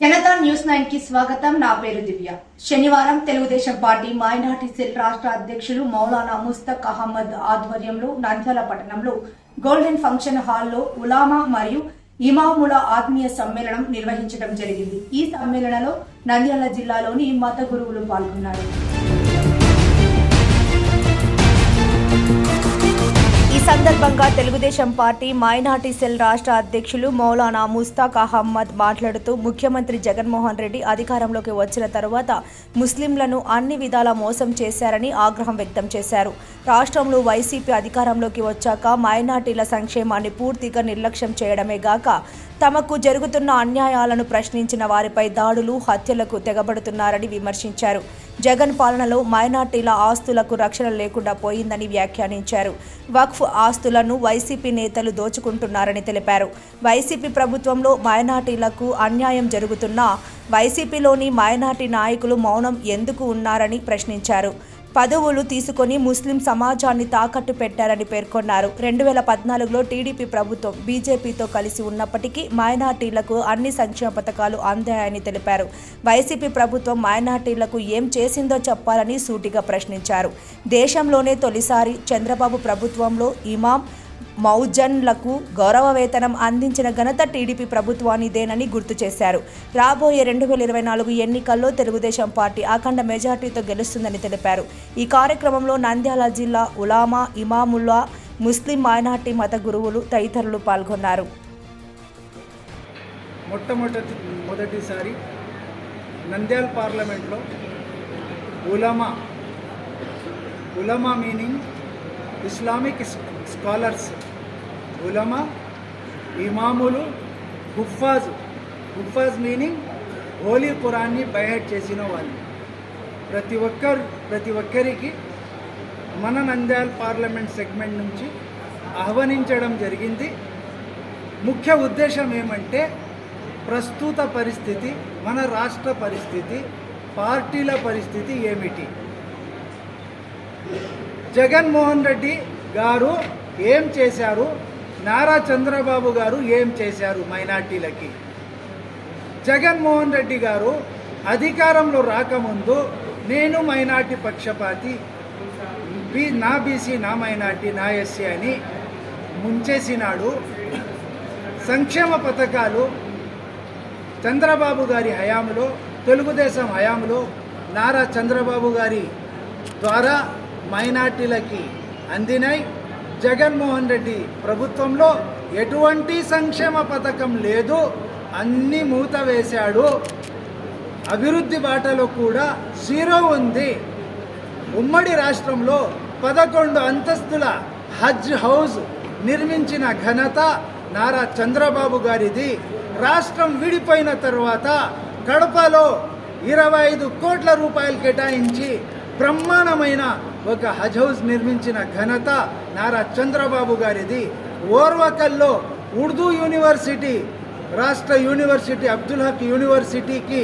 Janata news నైన్కి స్వాగతం. నా పేరు దివ్య. శనివారం తెలుగుదేశం పార్టీ మైనార్టీ సెల్ రాష్ట్ర అధ్యక్షులు మౌలానా ముస్తక్ అహ్మద్ ఆధ్వర్యంలో నంద్యాల పట్టణంలో గోల్డెన్ ఫంక్షన్ హాల్లో ఉలామా మరియు ఇమాముల ఆత్మీయ సమ్మేళనం నిర్వహించడం జరిగింది. ఈ సమ్మేళనలో నంద్యాల జిల్లాలోని మత గురువులు పాల్గొన్నారు. సందర్భంగా తెలుగుదేశం పార్టీ మైనార్టీ సెల్ రాష్ట్ర అధ్యక్షులు మౌలానా ముస్తాక్ అహ్మద్ మాట్లాడుతూ ముఖ్యమంత్రి జగన్మోహన్ రెడ్డి అధికారంలోకి వచ్చిన తరువాత ముస్లింలను అన్ని విధాలా మోసం చేశారని ఆగ్రహం వ్యక్తం చేశారు. రాష్ట్రంలో వైసీపీ అధికారంలోకి వచ్చాక మైనార్టీల సంక్షేమాన్ని పూర్తిగా నిర్లక్ష్యం చేయడమే గాక తమకు జరుగుతున్న అన్యాయాలను ప్రశ్నించిన వారిపై దాడులు హత్యలకు తెగబడుతున్నారని విమర్శించారు. జగన్ పాలనలో మైనార్టీల ఆస్తులకు రక్షణ లేకుండా పోయిందని వ్యాఖ్యానించారు. వక్ఫ్ ఆస్తులను వైసీపీ నేతలు దోచుకుంటున్నారని తెలిపారు. వైసీపీ ప్రభుత్వంలో మైనార్టీలకు అన్యాయం జరుగుతున్నా వైసీపీలోని మైనార్టీ నాయకులు మౌనం ఎందుకు ఉన్నారని ప్రశ్నించారు. పదవులు తీసుకొని ముస్లిం సమాజాన్ని తాకట్టు పెట్టారని పేర్కొన్నారు. రెండు వేల పద్నాలుగులో టీడీపీ ప్రభుత్వం బీజేపీతో కలిసి ఉన్నప్పటికీ మైనార్టీలకు అన్ని సంక్షేమ పథకాలు అందాయని తెలిపారు. వైసీపీ ప్రభుత్వం మైనార్టీలకు ఏం చేసిందో చెప్పాలని సూటిగా ప్రశ్నించారు. దేశంలోనే తొలిసారి చంద్రబాబు ప్రభుత్వంలో ఇమాం మౌజన్లకు గౌరవ వేతనం అందించిన ఘనత టీడీపీ ప్రభుత్వానిదేనని గుర్తు చేశారు. రాబోయే రెండు వేల ఇరవై నాలుగు ఎన్నికల్లో తెలుగుదేశం పార్టీ అఖండ మెజార్టీతో గెలుస్తుందని తెలిపారు. ఈ కార్యక్రమంలో నంద్యాల జిల్లా ఉలామా ఇమాముల్లా ముస్లిం మైనార్టీ మత గురువులు తదితరులు పాల్గొన్నారు. మొట్టమొదటి మొదటిసారి నంద్యాల పార్లమెంట్లో ఉలమా ఉలమా మీనింగ్ ఇస్లామిక్ స్కాలర్స్ ఉలమా ఇమాములు హుఫాజ్ హుఫాజ్ మీనింగ్ హోలీ ఖురాన్ని బయట చేసిన వాళ్ళు. ప్రతి ఒక్కరు ప్రతి ఒక్కరికి మన నంద్యాల పార్లమెంట్ సెగ్మెంట్ నుంచి ఆహ్వానించడం జరిగింది. ముఖ్య ఉద్దేశం ఏమంటే ప్రస్తుత పరిస్థితి మన రాష్ట్ర పరిస్థితి పార్టీల పరిస్థితి ఏమిటి? జగన్మోహన్ రెడ్డి గారు ఏం చేశారు? నారా చంద్రబాబు గారు ఏం చేశారు మైనార్టీలకి? జగన్మోహన్ రెడ్డి గారు అధికారంలో రాకముందు నేను మైనార్టీ పక్షపాతి బీ నా బీసీ నా మైనార్టీ నా ఎస్సీ అని ముంచేసినాడు. సంక్షేమ పథకాలు చంద్రబాబు గారి హయాంలో తెలుగుదేశం హయాంలో నారా చంద్రబాబు గారి ద్వారా మైనార్టీలకి అందినాయి జగన్మోహన్ రెడ్డి ప్రభుత్వంలో ఎటువంటి సంక్షేమ పథకం లేదు అన్ని మూత వేశాడు. అభివృద్ధి బాటలో కూడా జీరో ఉంది. ఉమ్మడి రాష్ట్రంలో పదకొండు అంతస్తుల హజ్ హౌస్ నిర్మించిన ఘనత నారా చంద్రబాబు గారిది. రాష్ట్రం విడిపోయిన తర్వాత కడపలో ఇరవై ఐదు కోట్ల రూపాయలు కేటాయించి బ్రహ్మాండమైన ఒక హజ్ హౌస్ నిర్మించిన ఘనత నారా చంద్రబాబు గారిది. ఓర్వకల్లో ఉర్దూ యూనివర్సిటీ రాష్ట్ర యూనివర్సిటీ అబ్దుల్ హక్ యూనివర్సిటీకి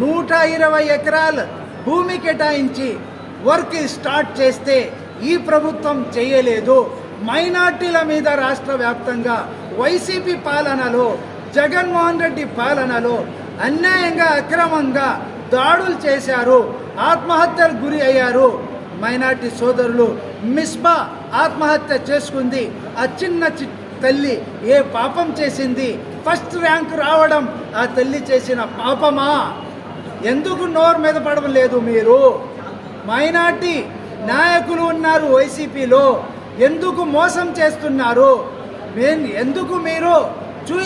నూట ఇరవై ఎకరాలు భూమి కేటాయించి వర్క్ స్టార్ట్ చేస్తే ఈ ప్రభుత్వం చేయలేదు. మైనార్టీల మీద రాష్ట్ర వ్యాప్తంగా వైసీపీ పాలనలో జగన్మోహన్ రెడ్డి పాలనలో అన్యాయంగా అక్రమంగా దాడులు చేశారు. ఆత్మహత్యకు గురి అయ్యారు. మైనార్టీ సోదరులు మిస్బా ఆత్మహత్య చేసుకుంది. ఆ చిన్న చి- తల్లి ఏ పాపం చేసింది? ఫస్ట్ ర్యాంక్ రావడం ఆ తల్లి చేసిన పాపమా? ఎందుకు నోరు మీద పడడం లేదు మీరు? మైనార్టీ నాయకులు ఉన్నారు వైసీపీలో ఎందుకు మోసం చేస్తున్నారు? మేన్ ఎందుకు మీరు చూ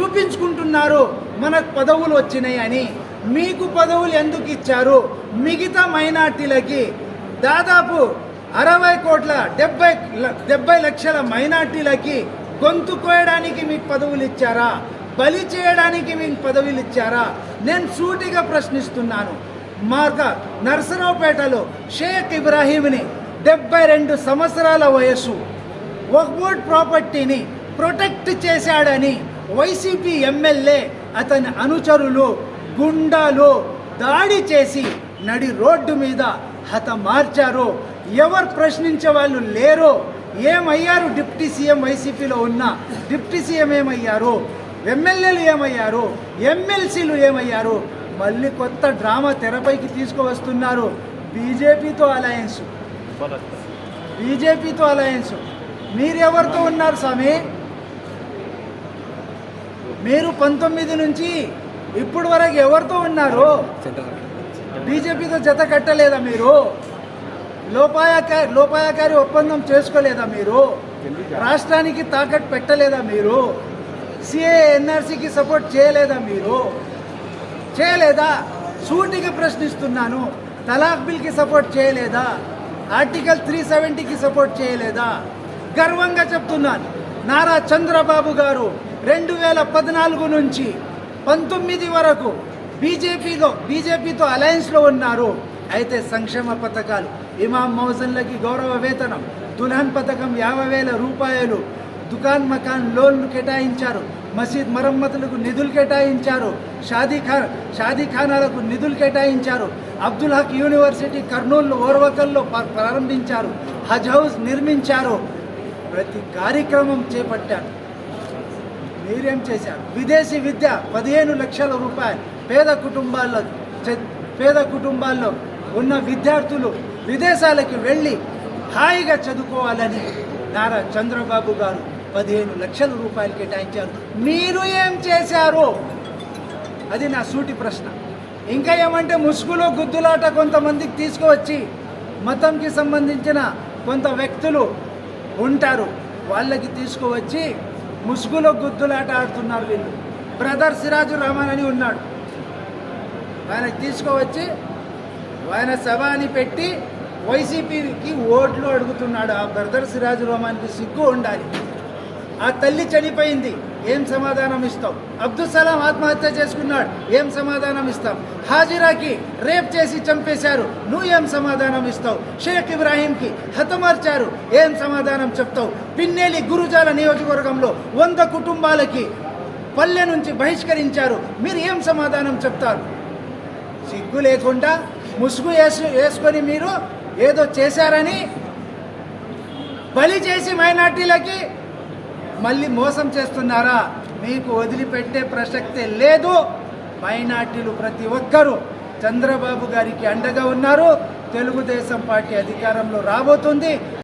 చూపించుకుంటున్నారు? మనకు పదవులు వచ్చినాయి అని మీకు పదవులు ఎందుకు ఇచ్చారు? మిగతా మైనార్టీలకి దాదాపు అరవై కోట్ల డెబ్బై ల- డెబ్బై లక్షల మైనార్టీలకి గొంతు కోయడానికి మీకు పదవులు ఇచ్చారా? బలి చేయడానికి మీకు పదవులు ఇచ్చారా? నేను సూటిగా ప్రశ్నిస్తున్నాను. మార్గ నర్సరావుపేటలో షేక్ ఇబ్రాహీంని డెబ్బై రెండు సంవత్సరాల వయస్సు. వక్బోర్డ్ ప్రాపర్టీని ప్రొటెక్ట్ చేశాడని వైసీపీ ఎమ్మెల్యే అతని అనుచరులు గుండాలు దాడి చేసి నడి రోడ్డు మీద హతమార్చారు ఎవరు ప్రశ్నించే వాళ్ళు లేరు ఏమయ్యారు డిప్యూటీ సీఎం వైసీపీలో ఉన్న డిప్యూటీ సీఎం ఏమయ్యారు ఎమ్మెల్యేలు ఏమయ్యారు ఎమ్మెల్సీలు ఏమయ్యారు మళ్ళీ కొత్త డ్రామా తెరపైకి తీసుకువస్తున్నారు బీజేపీతో అలయన్స్. బీజేపీతో అలయన్స్. మీరెవరితో ఉన్నారు స్వామి? మీరు పంతొమ్మిది నుంచి ఇప్పుడు వరకు ఎవరితో ఉన్నారు? బీజేపీతో జత కట్టలేదా మీరు? లోపాయకారి లోపాయకారి ఒప్పందం చేసుకోలేదా మీరు? రాష్ట్రానికి తాకట్టు పెట్టలేదా మీరు? సిఏ ఎన్ఆర్సీకి సపోర్ట్ చేయలేదా మీరు? చేయలేదా? సూటిగా ప్రశ్నిస్తున్నాను. తలాక్ బిల్కి సపోర్ట్ చేయలేదా? ఆర్టికల్ త్రీ సెవెంటీకి సపోర్ట్ చేయలేదా? గర్వంగా చెప్తున్నాను. నారా చంద్రబాబు గారు రెండు వేల పద్నాలుగు నుంచి పంతొమ్మిది వరకు బీజేపీలో బీజేపీతో అలయన్స్లో ఉన్నారు. అయితే సంక్షేమ పథకాలు ఇమాం మౌజన్లకి గౌరవ వేతనం దుల్హన్ పథకం యాభై వేల రూపాయలు దుకాన్ మకాన్ లోన్లు కేటాయించారు మసీద్ మరమ్మతులకు నిధులు కేటాయించారు షాదీ ఖా షాదీ ఖానాలకు నిధులు కేటాయించారు అబ్దుల్ హక్ యూనివర్సిటీ కర్నూలు ఓర్వకల్లో ప్రారంభించారు హజ్ హౌస్ నిర్మించారు ప్రతి కార్యక్రమం చేపట్టారు. మీరేం చేశారు? విదేశీ విద్య పదిహేను లక్షల రూపాయలు. పేద కుటుంబాల్లో పేద కుటుంబాల్లో ఉన్న విద్యార్థులు విదేశాలకి వెళ్ళి హాయిగా చదువుకోవాలని నారా చంద్రబాబు గారు పదిహేను లక్షల రూపాయలు కేటాయించారు. మీరు ఏం చేశారు? అది నా సూటి ప్రశ్న. ఇంకా ఏమంటే ముసుగులో గుద్దులాట కొంతమందికి తీసుకువచ్చి మతంకి సంబంధించిన కొంత వ్యక్తులు ఉంటారు. వాళ్ళకి తీసుకువచ్చి ముసుగులో గుద్దులాట ఆడుతున్నారు వీళ్ళు. బ్రదర్ సిరాజు రహమాన్ అని ఉన్నాడు. ఆయనకి తీసుకువచ్చి ఆయన సభ అని పెట్టి వైసీపీకి ఓట్లు అడుగుతున్నాడు. ఆ బ్రదర్ సిరాజు రహమాన్కి సిగ్గు ఉండాలి. ఆ తల్లి చనిపోయింది. ఏం సమాధానం ఇస్తాం? అబ్దుల్ సలాం ఆత్మహత్య చేసుకున్నాడు ఏం సమాధానం ఇస్తాం? హాజిరాకి రేప్ చేసి చంపేశారు నువ్వు ఏం సమాధానం ఇస్తావు? షేక్ ఇబ్రాహీంకి హతమార్చారు ఏం సమాధానం చెప్తావు? పిన్నేలి గురుజాల నియోజకవర్గంలో వంద కుటుంబాలకి పల్లె నుంచి బహిష్కరించారు మీరు ఏం సమాధానం చెప్తారు? సిగ్గు లేకుండా ముసుగు వేసు వేసుకొని మీరు ఏదో చేశారని బలి చేసి మైనార్టీలకి మళ్ళీ మోసం చేస్తున్నారా? మీకు వదిలిపెట్టే ప్రసక్తే లేదు. మైనార్టీలు ప్రతి ఒక్కరూ చంద్రబాబు గారికి అండగా ఉన్నారు. తెలుగుదేశం పార్టీ అధికారంలో రాబోతుంది.